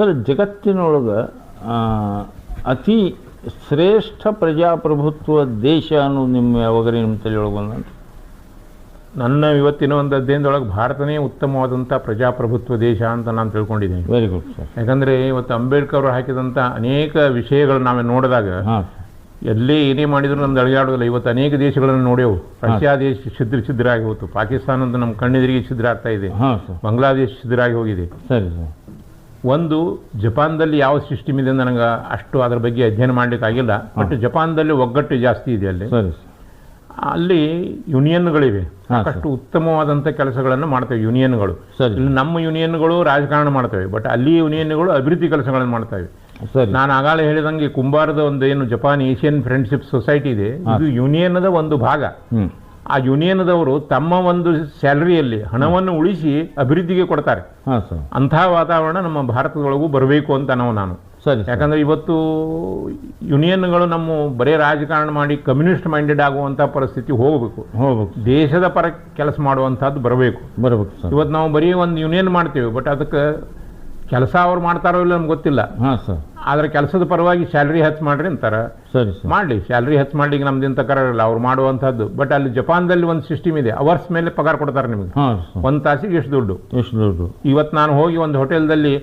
Sir ಜಗತ್ತಿನೊಳಗೆ ಅತಿ ಶ್ರೇಷ್ಠ ಪ್ರಜಾಪ್ರಭುತ್ವ ದೇಶ ಅನ್ನೋದು ನಿಮ್ಮ ಯಾವಾಗ ನಿಮ್ಮ ತಲೆಯೊಳಗೆ ಬಂದಂತ. ನನ್ನ ಇವತ್ತಿನ ಒಂದು ಅಧ್ಯಯನದೊಳಗೆ ಭಾರತನೇ ಉತ್ತಮವಾದಂಥ ಪ್ರಜಾಪ್ರಭುತ್ವ ದೇಶ ಅಂತ ನಾನು ತಿಳ್ಕೊಂಡಿದ್ದೀನಿ. ವೆರಿ ಗುಡ್ ಸರ್ ಯಾಕಂದರೆ ಇವತ್ತು ಅಂಬೇಡ್ಕರ್ ಅವರು ಹಾಕಿದಂಥ ಅನೇಕ ವಿಷಯಗಳು ನಾವೇ ನೋಡಿದಾಗ ಎಲ್ಲೇ ಏನೇ ಮಾಡಿದ್ರು ನಮ್ದು ಅಳಿಯಾಡೋದಿಲ್ಲ ಇವತ್ತು ಅನೇಕ ದೇಶಗಳನ್ನು ನೋಡೆವು ರಷ್ಯಾ ದೇಶ ಛಿದ್ರ ಛಿದ್ರ ಆಗಿ ಹೋಯ್ತು. ಪಾಕಿಸ್ತಾನ ಅಂತ ನಮ್ಮ ಕಣ್ಣೆದುರಿಗೆ ಛಿದ್ರ ಆಗ್ತಾ ಇದೆ. ಬಾಂಗ್ಲಾದೇಶ ಛಿದ್ರ ಆಗಿ ಹೋಗಿದೆ. ಸರಿ ಸರ್ ಒಂದು ಜಪಾನ್ದಲ್ಲಿ ಯಾವ ಸಿಸ್ಟಮ್ ಇದೆ ನನಗೆ ಅಷ್ಟು ಅದರ ಬಗ್ಗೆ ಅಧ್ಯಯನ ಮಾಡಲಿಕ್ಕಾಗಿಲ್ಲ ಬಟ್ ಜಪಾನ್ದಲ್ಲಿ ಒಗ್ಗಟ್ಟು ಜಾಸ್ತಿ ಇದೆ ಅಲ್ಲಿ. ಸರಿ ಅಲ್ಲಿ ಯೂನಿಯನ್ಗಳಿವೆ. ಸಾಕಷ್ಟು ಉತ್ತಮವಾದಂಥ ಕೆಲಸಗಳನ್ನು ಮಾಡ್ತವೆ ಯೂನಿಯನ್ಗಳು. ಇಲ್ಲಿ ನಮ್ಮ ಯೂನಿಯನ್ಗಳು ರಾಜಕಾರಣ ಮಾಡ್ತವೆ. ಬಟ್ ಅಲ್ಲಿ ಯೂನಿಯನ್ಗಳು ಅಭಿವೃದ್ಧಿ ಕೆಲಸಗಳನ್ನು ಮಾಡ್ತವೆ. ನಾನು ಆಗಾಳೆ ಹೇಳಿದಂಗೆ ಕುಂಬಾರದ ಒಂದು ಏನು ಜಪಾನ್ ಏಷ್ಯನ್ ಫ್ರೆಂಡ್ಶಿಪ್ ಸೊಸೈಟಿ ಇದೆ. ಇದು ಯೂನಿಯನ್ದ ಒಂದು ಭಾಗ. ಆ ಯೂನಿಯನ್ದವರು ತಮ್ಮ ಒಂದು ಸ್ಯಾಲರಿಯಲ್ಲಿ ಹಣವನ್ನು ಉಳಿಸಿ ಅಭಿವೃದ್ಧಿಗೆ ಕೊಡ್ತಾರೆ. ಹಾಂ ಸರ್. ಅಂಥ ವಾತಾವರಣ ನಮ್ಮ ಭಾರತದೊಳಗೂ ಬರಬೇಕು ಅಂತ ನಾವು ನಾನು. ಸರಿ ಯಾಕಂದ್ರೆ ಇವತ್ತು ಯೂನಿಯನ್ಗಳು ನಮ್ಮ ಬರೇ ರಾಜಕಾರಣ ಮಾಡಿ ಕಮ್ಯುನಿಸ್ಟ್ ಮೈಂಡೆಡ್ ಆಗುವಂಥ ಪರಿಸ್ಥಿತಿ ಹೋಗಬೇಕು. ಹೋಗಬೇಕು ದೇಶದ ಪರ ಕೆಲಸ ಮಾಡುವಂಥದ್ದು ಬರಬೇಕು. ಬರಬೇಕು ಇವತ್ತು ನಾವು ಬರೀ ಒಂದು ಯೂನಿಯನ್ ಮಾಡ್ತೇವೆ ಬಟ್ ಅದಕ್ಕೆ ಕೆಲಸ ಅವ್ರು ಮಾಡ್ತಾರೋ ಇಲ್ಲ ನಮ್ಗೆ ಗೊತ್ತಿಲ್ಲ. ಹಾಂ ಸರ್ ಆದರೆ ಕೆಲಸದ ಪರವಾಗಿ ಸ್ಯಾಲ್ರಿ ಹೆಚ್ಚು ಮಾಡ್ರಿ ಅಂತಾರೆ. ಸರಿ ಸರ್ ಮಾಡಲಿ ಸ್ಯಾಲ್ರಿ ಹೆಚ್ಚು ಮಾಡ್ಲಿಕ್ಕೆ ನಮ್ದು ಇಂಥ ಕರಲ್ಲ ಅವ್ರು ಮಾಡುವಂಥದ್ದು. ಬಟ್ ಅಲ್ಲಿ ಜಪಾನ್ದಲ್ಲಿ ಒಂದು ಸಿಸ್ಟಮ್ ಇದೆ. ಅವರ್ಸ್ ಮೇಲೆ ಪಗಾರ ಕೊಡ್ತಾರೆ ನಿಮಗೆ. ಹಾಂ ಸರ್ ಒಂದು ತಾಸಿಗೆ ಎಷ್ಟು ದುಡ್ಡು. ಎಷ್ಟು ದುಡ್ಡು. ಇವತ್ತು ನಾನು ಹೋಗಿ ಒಂದು ಹೋಟೆಲ್ದಲ್ಲಿ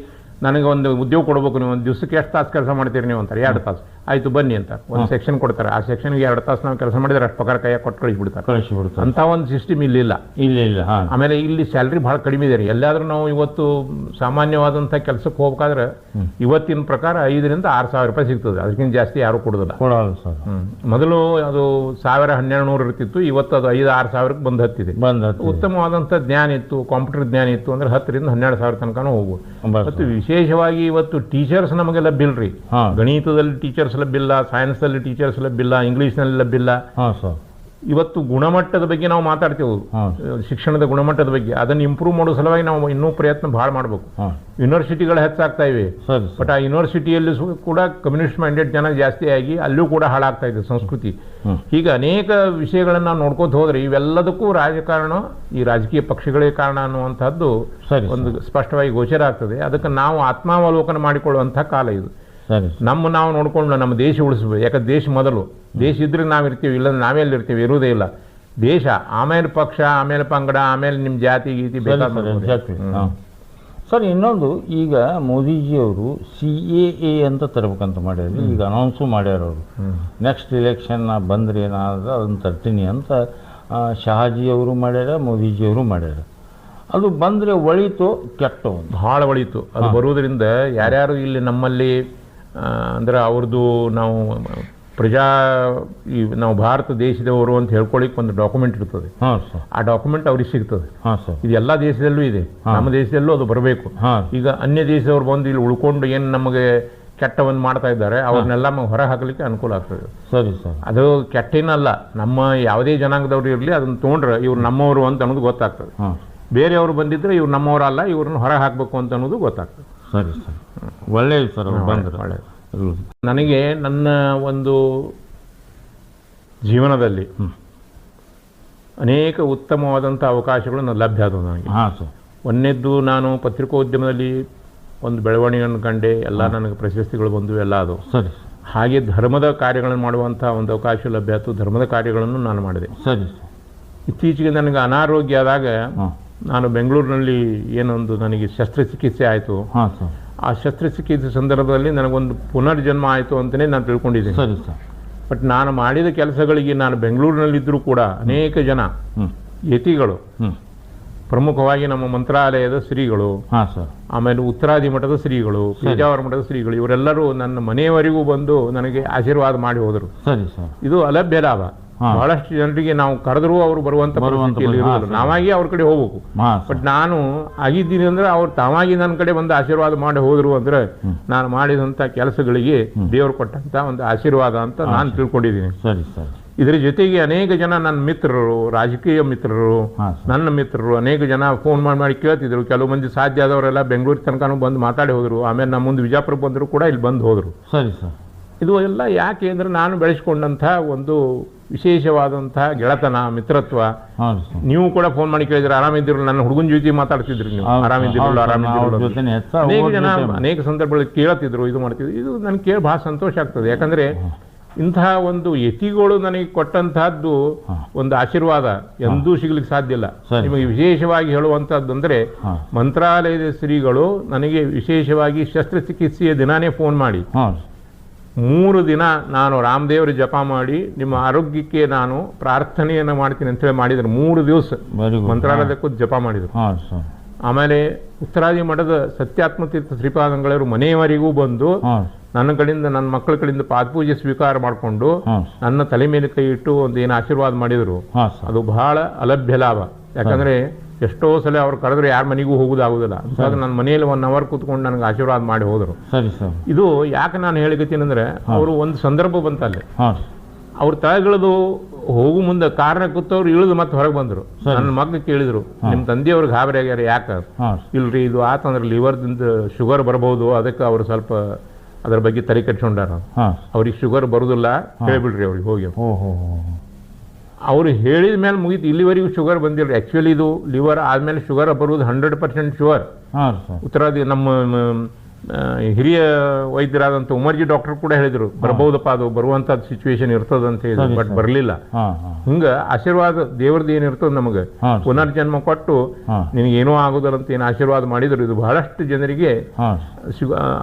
ನನಗೆ ಒಂದು ಉದ್ಯೋಗ ಕೊಡಬೇಕು. ನೀವು ಒಂದು ದಿವಸಕ್ಕೆ ಎಷ್ಟು ತಾಸು ಕೆಲಸ ಮಾಡ್ತೀರಿ ನೀವು ಅಂತಾರೆ. ಎರಡು ತಾಸು. ಆಯಿತು ಬನ್ನಿ ಅಂತ. ಒಂದು ಸೆಕ್ಷನ್ ಕೊಡ್ತಾರೆ. ಆ ಸೆಕ್ಷನ್ಗೆ ಎರಡು ತಾಸು ನಾವು ಕೆಲಸ ಮಾಡಿದ್ರೆ ಅಷ್ಟು ಪಗಾರ ಕೈಯಾಗ ಕೊಟ್ಟು ಕಳಿಸ್ಬಿಡ್ತಾರೆ. ಕಳಿಸಿ ಅಂತ ಒಂದು ಸಿಸ್ಟಮ್ ಇಲ್ಲಿಲ್ಲ ಇಲ್ಲ. ಇಲ್ಲ ಆಮೇಲೆ ಇಲ್ಲಿ ಸ್ಯಾಲ್ರಿ ಭಾಳ ಕಡಿಮೆ ಇದೆ ರೀ. ಎಲ್ಲಾದ್ರೂ ನಾವು ಇವತ್ತು ಸಾಮಾನ್ಯವಾದಂಥ ಕೆಲಸಕ್ಕೆ ಹೋಗ್ಬೇಕಾದ್ರೆ ಇವತ್ತಿನ ಪ್ರಕಾರ ಐದರಿಂದ ಆರು ಸಾವಿರ ರೂಪಾಯಿ ಸಿಗ್ತದೆ. ಅದಕ್ಕಿಂತ ಜಾಸ್ತಿ ಯಾರು ಕೊಡೋದಿಲ್ಲ. ಮೊದಲು ಅದು ಸಾವಿರ ಹನ್ನೆರಡು ನೂರು ಇರ್ತಿತ್ತು. ಇವತ್ತು ಅದು ಐದು ಆರು ಸಾವಿರಕ್ಕೆ ಬಂದು ಹತ್ತಿದೆ. ಬಂದ ಉತ್ತಮವಾದಂಥ ಜ್ಞಾನ ಇತ್ತು ಕಾಂಪ್ಯೂಟರ್ ಜ್ಞಾನ ಇತ್ತು ಅಂದ್ರೆ ಹತ್ತರಿಂದ ಹನ್ನೆರಡು ಸಾವಿರ ತನಕನೂ ಹೋಗ್ಬೋದು. ಬಸ್ ಮತ್ತು ವಿಶೇಷವಾಗಿ ಇವತ್ತು ಟೀಚರ್ಸ್ ನಮಗೆ ಬಿಲ್ರಿ ಗಣಿತದಲ್ಲಿ ಟೀಚರ್ಸ್ ಲಭ್ಯಿಲ್ಲ ಸೈನ್ಸಲ್ಲಿ ಟೀಚರ್ಸ್ ಲಭ್ಯಿಲ್ಲ ಇಂಗ್ಲೀಷ್ನಲ್ಲಿ ಲಭ್ಯಿಲ್ಲ ಹಾಂ ಸರ್ ಇವತ್ತು ಗುಣಮಟ್ಟದ ಬಗ್ಗೆ ನಾವು ಮಾತಾಡ್ತೇವೆ. ಶಿಕ್ಷಣದ ಗುಣಮಟ್ಟದ ಬಗ್ಗೆ. ಅದನ್ನು ಇಂಪ್ರೂವ್ ಮಾಡೋ ಸಲುವಾಗಿ ನಾವು ಇನ್ನೂ ಪ್ರಯತ್ನ ಭಾಳ ಮಾಡಬೇಕು. ಯೂನಿವರ್ಸಿಟಿಗಳು ಹೆಚ್ಚಾಗ್ತಾ ಇವೆ. ಬಟ್ ಆ ಯೂನಿವರ್ಸಿಟಿಯಲ್ಲಿ ಕೂಡ ಕಮ್ಯುನಿಸ್ಟ್ ಮೈಂಡೆಡ್ ಜನ ಜಾಸ್ತಿ ಆಗಿ ಅಲ್ಲೂ ಕೂಡ ಹಾಳಾಗ್ತಾ ಇದೆ ಸಂಸ್ಕೃತಿ. ಹೀಗೆ ಅನೇಕ ವಿಷಯಗಳನ್ನು ನಾವು ನೋಡ್ಕೋತ ಹೋದ್ರೆ ಇವೆಲ್ಲದಕ್ಕೂ ರಾಜಕಾರಣ ಈ ರಾಜಕೀಯ ಪಕ್ಷಗಳೇ ಕಾರಣ ಅನ್ನುವಂಥದ್ದು ಒಂದು ಸ್ಪಷ್ಟವಾಗಿ ಗೋಚರ ಆಗ್ತದೆ. ಅದಕ್ಕೆ ನಾವು ಆತ್ಮಾವಲೋಕನ ಮಾಡಿಕೊಳ್ಳುವಂಥ ಕಾಲ ಇದು. ಸರಿ. ನಮ್ಮ ನಾವು ನೋಡ್ಕೊಂಡು ನಮ್ಮ ದೇಶ ಉಳಿಸ್ಬೇಕು. ಯಾಕಂದ್ರೆ ದೇಶ ಮೊದಲು. ದೇಶ ಇದ್ರೆ ನಾವು ಇರ್ತೀವಿ ಇಲ್ಲಂದ್ರೆ ನಾವೇ ಇರ್ತೀವಿ ಇರುವುದೇ ಇಲ್ಲ. ದೇಶ ಆಮೇಲೆ ಪಕ್ಷ ಆಮೇಲೆ ಪಂಗಡ ಆಮೇಲೆ ನಿಮ್ಮ ಜಾತಿ ಗೀತಿ ಬೇಕಾದ. ಸರ್ ಇನ್ನೊಂದು ಈಗ ಮೋದಿಜಿಯವರು ಸಿ ಎ ಎ ಅಂತ ತರಬೇಕಂತ ಮಾಡ್ಯಾರ ಈಗ ಅನೌನ್ಸು ಮಾಡ್ಯಾರ ಅವರು. ನೆಕ್ಸ್ಟ್ ಇಲೆಕ್ಷನ್ ಬಂದ್ರೆ ಏನಾದ್ರೆ ಅದನ್ನು ತರ್ತೀನಿ ಅಂತ ಶಹಾಜಿ ಶಹಾಜಿಯವರು ಮಾಡ್ಯಾರ ಮೋದಿಜಿಯವರು ಮಾಡ್ಯಾರ. ಅದು ಬಂದರೆ ಒಳಿತು ಕೆಟ್ಟು ಭಾಳ ಒಳಿತು. ಅದು ಬರುವುದರಿಂದ ಯಾರ್ಯಾರು ಇಲ್ಲಿ ನಮ್ಮಲ್ಲಿ ಅಂದ್ರೆ ಅವ್ರದ್ದು ನಾವು ಪ್ರಜಾ ಈ ನಾವು ಭಾರತ ದೇಶದವರು ಅಂತ ಹೇಳ್ಕೊಳ್ಳಿಕ್ಕೆ ಒಂದು ಡಾಕ್ಯುಮೆಂಟ್ ಇರ್ತದೆ. ಆ ಡಾಕ್ಯುಮೆಂಟ್ ಅವ್ರಿಗೆ ಸಿಗ್ತದೆ. ಇದು ಎಲ್ಲ ದೇಶದಲ್ಲೂ ಇದೆ. ನಮ್ಮ ದೇಶದಲ್ಲೂ ಅದು ಬರಬೇಕು. ಈಗ ಅನ್ಯ ದೇಶದವ್ರು ಬಂದು ಇಲ್ಲಿ ಉಳ್ಕೊಂಡು ಏನು ನಮಗೆ ಕೆಟ್ಟವನ್ನು ಮಾಡ್ತಾ ಇದ್ದಾರೆ ಅವ್ರನ್ನೆಲ್ಲ ಹೊರ ಹಾಕಲಿಕ್ಕೆ ಅನುಕೂಲ ಆಗ್ತದೆ. ಸರಿ ಸರ್. ಅದು ಕೆಟ್ಟೇನಲ್ಲ. ನಮ್ಮ ಯಾವುದೇ ಜನಾಂಗದವ್ರು ಇರಲಿ ಅದನ್ನ ತೊಗೊಂಡ್ರೆ ಇವ್ರು ನಮ್ಮವರು ಅಂತ ಅನ್ನೋದು ಗೊತ್ತಾಗ್ತದೆ. ಬೇರೆಯವರು ಬಂದಿದ್ರೆ ಇವ್ರು ನಮ್ಮವರಲ್ಲ ಇವ್ರನ್ನ ಹೊರ ಹಾಕಬೇಕು ಅಂತ ಅನ್ನೋದು ಗೊತ್ತಾಗ್ತದೆ. ಸರಿ ಸರಿ. ಒಳ್ಳೆಯದು ಸರ್ ಅವ್ರು ಬಂದ್ರೆ. ಒಳ್ಳೆಯದು. ನನಗೆ ನನ್ನ ಒಂದು ಜೀವನದಲ್ಲಿ. ಅನೇಕ ಉತ್ತಮವಾದಂಥ ಅವಕಾಶಗಳು ನನಗೆ ಲಭ್ಯ ಆದವು ನನಗೆ. ಹಾಂ ಸರ್. ಒಂದನೇದ್ದು ನಾನು ಪತ್ರಿಕೋದ್ಯಮದಲ್ಲಿ ಒಂದು ಬೆಳವಣಿಗೆಯನ್ನು ಕಂಡೆ ಎಲ್ಲ ನನಗೆ ಪ್ರಶಸ್ತಿಗಳು ಬಂದು ಎಲ್ಲ ಅದು ಸರಿ. ಹಾಗೆ ಧರ್ಮದ ಕಾರ್ಯಗಳನ್ನು ಮಾಡುವಂಥ ಒಂದು ಅವಕಾಶ ಲಭ್ಯ ಆಯಿತು. ಧರ್ಮದ ಕಾರ್ಯಗಳನ್ನು ನಾನು ಮಾಡಿದೆ. ಸರಿ ಇತ್ತೀಚೆಗೆ ನನಗೆ ಅನಾರೋಗ್ಯ ಆದಾಗ ನಾನು ಬೆಂಗಳೂರಿನಲ್ಲಿ ಏನೊಂದು ನನಗೆ ಶಸ್ತ್ರಚಿಕಿತ್ಸೆ ಆಯಿತು. ಹಾಂ ಸರ್. ಆ ಶಸ್ತ್ರಚಿಕಿತ್ಸೆ ಸಂದರ್ಭದಲ್ಲಿ ನನಗೊಂದು ಪುನರ್ಜನ್ಮ ಆಯಿತು ಅಂತಲೇ ನಾನು ತಿಳ್ಕೊಂಡಿದ್ದೀನಿ. ಸರಿ ಸರ್. ಬಟ್ ನಾನು ಮಾಡಿದ ಕೆಲಸಗಳಿಗೆ ನಾನು ಬೆಂಗಳೂರಿನಲ್ಲಿದ್ದರೂ ಕೂಡ ಅನೇಕ ಜನ ಯತಿಗಳು ಪ್ರಮುಖವಾಗಿ ನಮ್ಮ ಮಂತ್ರಾಲಯದ ಶ್ರೀಗಳು ಹಾಂ ಸರ್. ಆಮೇಲೆ ಉತ್ತರಾದಿ ಮಠದ ಶ್ರೀಗಳು ಪೇಜಾವರ ಮಠದ ಶ್ರೀಗಳು ಇವರೆಲ್ಲರೂ ನನ್ನ ಮನೆಯವರೆಗೂ ಬಂದು ನನಗೆ ಆಶೀರ್ವಾದ ಮಾಡಿ ಹೋದರು. ಸರಿ ಸರ್. ಇದು ಅಲಭ್ಯ ಲಾಭ. ಬಹಳಷ್ಟು ಜನರಿಗೆ ನಾವು ಕರೆದರೂ ಅವರು ಬರುವಂತ. ನಾವಾಗಿ ಅವ್ರ ಕಡೆ ಹೋಗ್ಬೇಕು. ಬಟ್ ನಾನು ಆಗಿದ್ದೀನಿ ಅಂದ್ರೆ ಅವ್ರು ತಾವಾಗಿ ನನ್ನ ಕಡೆ ಒಂದು ಆಶೀರ್ವಾದ ಮಾಡಿ ಹೋದ್ರು ಅಂದ್ರೆ ನಾನು ಮಾಡಿದಂತ ಕೆಲಸಗಳಿಗೆ ದೇವರು ಕೊಟ್ಟಂತ ಒಂದು ಆಶೀರ್ವಾದ ಅಂತ ನಾನು ತಿಳ್ಕೊಂಡಿದ್ದೀನಿ. ಸರಿ ಸರಿ. ಇದರ ಜೊತೆಗೆ ಅನೇಕ ಜನ ನನ್ನ ಮಿತ್ರರು ರಾಜಕೀಯ ಮಿತ್ರರು ನನ್ನ ಮಿತ್ರರು ಅನೇಕ ಜನ ಫೋನ್ ಮಾಡಿ ಮಾಡಿ ಕೇಳ್ತಿದ್ರು. ಕೆಲವು ಮಂದಿ ಸಾಧ್ಯ ಆದವರೆಲ್ಲ ಬೆಂಗಳೂರು ತನಕನೂ ಬಂದು ಮಾತಾಡಿ ಹೋದರು. ಆಮೇಲೆ ನಮ್ಮ ಮುಂದೆ ವಿಜಾಪುರ ಬಂದ್ರು ಕೂಡ ಇಲ್ಲಿ ಬಂದು ಹೋದರು. ಸರಿ ಸರ್. ಇದು ಎಲ್ಲ ಯಾಕೆ ಅಂದರೆ ನಾನು ಬೆಳೆಸ್ಕೊಂಡಂಥ ಒಂದು ವಿಶೇಷವಾದಂತಹ ಗೆಳತನ ಮಿತ್ರತ್ವ. ನೀವು ಕೂಡ ಫೋನ್ ಮಾಡಿ ಕೇಳಿದ್ರೆ ಆರಾಮಿದ್ದಿರಲ್ಲ ನನ್ನ ಹುಡುಗನ ಜೊತೆ ಮಾತಾಡ್ತಿದ್ರು ನೀವು. ಆರಾಮ ಆರಾಮಿದ್ದಿರಲ್ಲ ಅನೇಕ ಜನ ಅನೇಕ ಸಂದರ್ಭಗಳಲ್ಲಿ ಕೇಳತ್ತಿದ್ರು ಇದು ಮಾಡ್ತಿದ್ರು. ಇದು ನನಗೆ ಕೇಳಿ ಬಹಳ ಸಂತೋಷ ಆಗ್ತದೆ. ಯಾಕಂದ್ರೆ ಇಂತಹ ಒಂದು ಯತಿಗಳು ನನಗೆ ಕೊಟ್ಟಂತಹದ್ದು ಒಂದು ಆಶೀರ್ವಾದ ಎಂದೂ ಸಿಗ್ಲಿಕ್ಕೆ ಸಾಧ್ಯ ಇಲ್ಲ. ನಿಮಗೆ ವಿಶೇಷವಾಗಿ ಹೇಳುವಂತಹದ್ದು ಅಂದ್ರೆ ಮಂತ್ರಾಲಯದ ಶ್ರೀಗಳು ನನಗೆ ವಿಶೇಷವಾಗಿ ಶಸ್ತ್ರಚಿಕಿತ್ಸೆಯ ದಿನಾನೇ ಫೋನ್ ಮಾಡಿ. ಮೂರು ದಿನ ನಾನು ರಾಮದೇವರ ಜಪ ಮಾಡಿ ನಿಮ್ಮ ಆರೋಗ್ಯಕ್ಕೆ ನಾನು ಪ್ರಾರ್ಥನೆಯನ್ನು ಮಾಡ್ತೀನಿ ಅಂತೇಳಿ ಮಾಡಿದ್ರು. ಮೂರು ದಿವಸ ಮಂತ್ರಾಲಯಕ್ಕೂ ಗುಡ್ ಮಂತ್ರಾಲಯದ ಕೂತ್ ಜಪ ಮಾಡಿದ್ರು. ಆಮೇಲೆ ಉತ್ತರಾದಿ ಮಠದ ಸತ್ಯಾತ್ಮ ತೀರ್ಥ ಶ್ರೀಪಾದಂಗಳವರು ಮನೆಯವರಿಗೂ ಬಂದು ನನ್ನ ಕಡೆಯಿಂದ ನನ್ನ ಮಕ್ಕಳ ಕಡೆಯಿಂದ ಪಾದಪೂಜೆ ಸ್ವೀಕಾರ ಮಾಡಿಕೊಂಡು ನನ್ನ ತಲೆ ಮೇಲೆ ಕೈ ಇಟ್ಟು ಒಂದು ಏನು ಆಶೀರ್ವಾದ ಮಾಡಿದರು. ಅದು ಬಹಳ ಅಲಭ್ಯ ಲಾಭ. ಯಾಕಂದ್ರೆ ಎಷ್ಟೋ ಸಲ ಅವ್ರು ಕರೆದ್ರೆ ಯಾರ ಮನೆಗೂ ಹೋಗುದಾಗುದಿಲ್ಲ. ನನ್ನ ಮನೆಯಲ್ಲಿ ಒನ್ ಅವರ್ ಕೂತ್ಕೊಂಡು ನನಗೆ ಆಶೀರ್ವಾದ ಮಾಡಿ ಹೋದರು. ಸರಿ ಸರ್. ಇದು ಯಾಕೆ ನಾನು ಹೇಳಿಕತ್ತೀನಿ ಅಂದ್ರೆ ಅವರು ಒಂದು ಸಂದರ್ಭ ಬಂತಲ್ಲಿ ಅಲ್ಲಿ. ಅವ್ರ ತಳಗಿಳಿದು ಹೋಗು ಮುಂದೆ ಕಾರಣ ಕೂತವ್ರು ಇಳಿದು ಮತ್ತೆ ಹೊರಗೆ ಬಂದರು. ನನ್ನ ಮಗ ಕೇಳಿದ್ರು ನಿಮ್ಮ ತಂದೆಯವ್ರಿಗೆ ಗಾಬರಿ ಆಗ್ಯಾರ ಯಾಕೆ? ಇಲ್ರಿ ಇದು ಆತಂದ್ರೆ ಲಿವರ್ದಿಂದ ಶುಗರ್ ಬರಬಹುದು ಅದಕ್ಕೆ ಅವರು ಸ್ವಲ್ಪ ಅದ್ರ ಬಗ್ಗೆ ತಲೆ ಕೆಡ್ಸ್ಕೊಂಡಾರ. ಅವ್ರಿಗೆ ಶುಗರ್ ಬರುದಿಲ್ಲ ಹೇಳ್ಬಿಡ್ರಿ ಅವ್ರಿಗೆ ಹೋಗಿ ಅವ್ರು ಹೇಳಿದ ಮೇಲೆ ಮುಗೀತು. ಇಲ್ಲಿವರೆಗೂ ಶುಗರ್ ಬಂದಿಲ್ಲ. ಆ್ಯಕ್ಚುಲಿ ಇದು ಲಿವರ್ ಆದಮೇಲೆ ಶುಗರ್ ಬರುವುದು ಹಂಡ್ರೆಡ್ ಪರ್ಸೆಂಟ್ ಶುಗರ್ ಉತ್ತರಾದಿ ನಮ್ಮ ಹಿರಿಯ ವೈದ್ಯರಾದಂಥ ಉಮರ್ಜಿ ಡಾಕ್ಟರ್ ಕೂಡ ಹೇಳಿದರು ಬರ್ಬೋದಪ್ಪ ಅದು ಬರುವಂಥದ್ದು ಸಿಚುವೇಶನ್ ಇರ್ತದ ಅಂತ ಹೇಳಿದ್ರು ಸರಿ, ಬಟ್. ಬರಲಿಲ್ಲ. ಹಿಂಗೆ ಆಶೀರ್ವಾದ ದೇವ್ರದ್ದು ಏನಿರ್ತದೆ ನಮಗೆ? ಪುನರ್ಜನ್ಮ ಕೊಟ್ಟು ನಿನಗೇನೂ ಆಗೋದಿಲ್ಲ ಅಂತ ಏನು ಆಶೀರ್ವಾದ ಮಾಡಿದ್ರು ಇದು ಬಹಳಷ್ಟು ಜನರಿಗೆ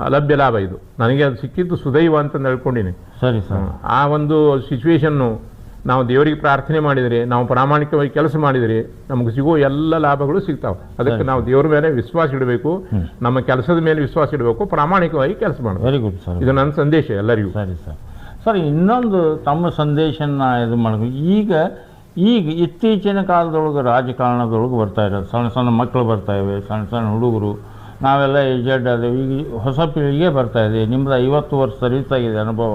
ಅಲಭ್ಯ ಲಾಭ ಇದು. ನನಗೆ ಅದು ಸಿಕ್ಕಿದ್ದು ಸುದೈವ ಅಂತ ಹೇಳ್ಕೊಂಡಿನಿ. ಸರಿ ಸರ್. ಆ ಒಂದು ಸಿಚುವೇಶನ್ನು ನಾವು ದೇವರಿಗೆ ಪ್ರಾರ್ಥನೆ ಮಾಡಿದರೆ ನಾವು ಪ್ರಾಮಾಣಿಕವಾಗಿ ಕೆಲಸ ಮಾಡಿದರೆ ನಮಗೆ ಸಿಗೋ ಎಲ್ಲ ಲಾಭಗಳು ಸಿಗ್ತಾವೆ. ಅದಕ್ಕೆ ನಾವು ದೇವರ ಮೇಲೆ ವಿಶ್ವಾಸ ಇಡಬೇಕು ನಮ್ಮ ಕೆಲಸದ ಮೇಲೆ ವಿಶ್ವಾಸ ಇಡಬೇಕು ಪ್ರಾಮಾಣಿಕವಾಗಿ ಕೆಲಸ ಮಾಡಬೇಕು ವೆರಿ ಗುಡ್ ಸರ್ ಇದು ನನ್ನ ಸಂದೇಶ ಎಲ್ಲರಿಗೂ. ಸರಿ ಸರ್ ಸರ್ ಇನ್ನೊಂದು ತಮ್ಮ ಸಂದೇಶನ ಇದು ಮಾಡಬೇಕು. ಈಗ ಈಗ ಇತ್ತೀಚಿನ ಕಾಲದೊಳಗೆ ರಾಜಕಾರಣದೊಳಗೆ ಬರ್ತಾ ಇರೋದು. ಸಣ್ಣ ಸಣ್ಣ ಮಕ್ಕಳು ಬರ್ತಾ ಇವೆ ಸಣ್ಣ ಸಣ್ಣ ಹುಡುಗರು. ನಾವೆಲ್ಲ ಏಜೆಡ್ ಅದೇವೆ ಈಗ ಹೊಸ ಪೀಳಿಗೆ ಬರ್ತಾ ಇದೆ. ನಿಮ್ಮದು ಐವತ್ತು ವರ್ಷ ಸರ್ವಿಸ್ ಆಗಿದೆ ಅನುಭವ.